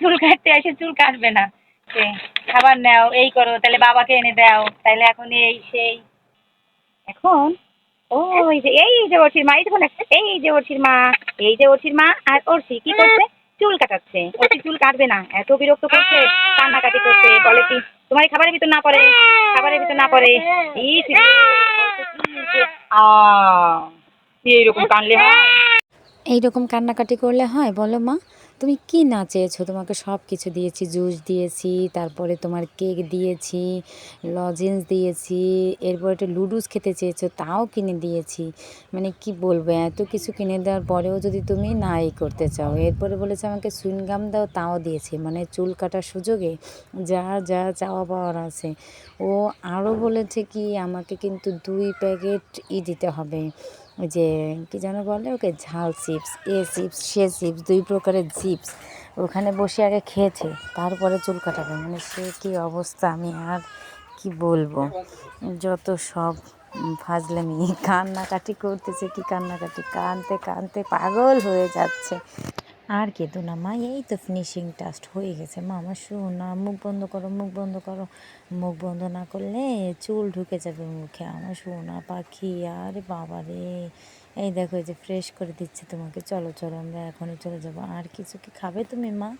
চুল কাটতে এসে চুল কাটবে না। খাবার নাও, এই করো, তাহলে বাবাকে এনে দাও, তাহলে এখন এই সেই। এখন? ও, এই যে এই যে ওরছির মা, এই দেখুন এই যে ওরছির মা, এই যে ওরছির মা, আর ওরছি কি করছে? চুল কাটাচ্ছে। ওরছি চুল কাটবে না, এত বিরক্ত করছে, কান্নাকাটি করছে, বলে কি তোমার খাবারের ভিতর না পড়ে, খাবারের ভিতর না পড়ে। এইরকম এইরকম কান্নাকাটি করলে হয়, বলো মা? তুমি কি না চেয়েছো তোমাকে সব কিছু দিয়েছি, জুস দিয়েছি, তারপরে তোমার কেক দিয়েছি, লজেন্স দিয়েছি, এরপর একটা লুডুস খেতে চেয়েছো, তাও কিনে দিয়েছি। মানে কি বলব, এত কিছু কিনে দেওয়ার পরেও যদি তুমি না এই করতে চাও, এরপরে বলেছে আমাকে সুইনগাম দাও, তাও দিয়েছি। মানে চুল কাটার সুযোগে যা যা চাওয়া পাওয়ার আছে। ও আরও বলেছে কি, আমাকে কিন্তু দুই প্যাকেট ই দিতে হবে। যে, কী যেন বলে ওকে? ঝাল চিপস, এ চিপস, সে চিপস, দুই প্রকারের চিপস। ওখানে বসে আগে খেয়েছে, তারপরে চুল কাটাবে। মানে সে কী অবস্থা, আমি আর কি বলব? যত সব ফাজলামি, কান্নাকাটি করতেছে কি কান্নাকাটি, কানতে কানতে পাগল হয়ে যাচ্ছে। আর কেঁদো না, মা। এই তো ফিনিশিং টাস্ট হয়ে গেছে, মা। আমার না, মুখ বন্ধ করো, মুখ বন্ধ করো। মুখ বন্ধ না করলে চুল ঢুকে যাবে মুখে। আমার সোনা পাখি, আরে বাবা রে। এই দেখো, এই যে ফ্রেশ করে দিচ্ছে তোমাকে। চলো চলো, আমরা এখনই চলে যাব। আর কিছু কি খাবে তুমি, মা?